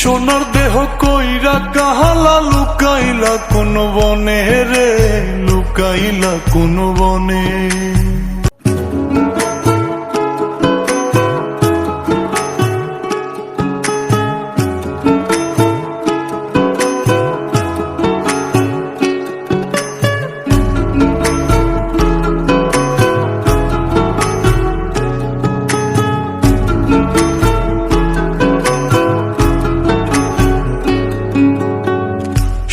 সোনার দেহ কইরা কাহালা লুকাইলা কোন বনে রে লুকাইলা কোন বনে?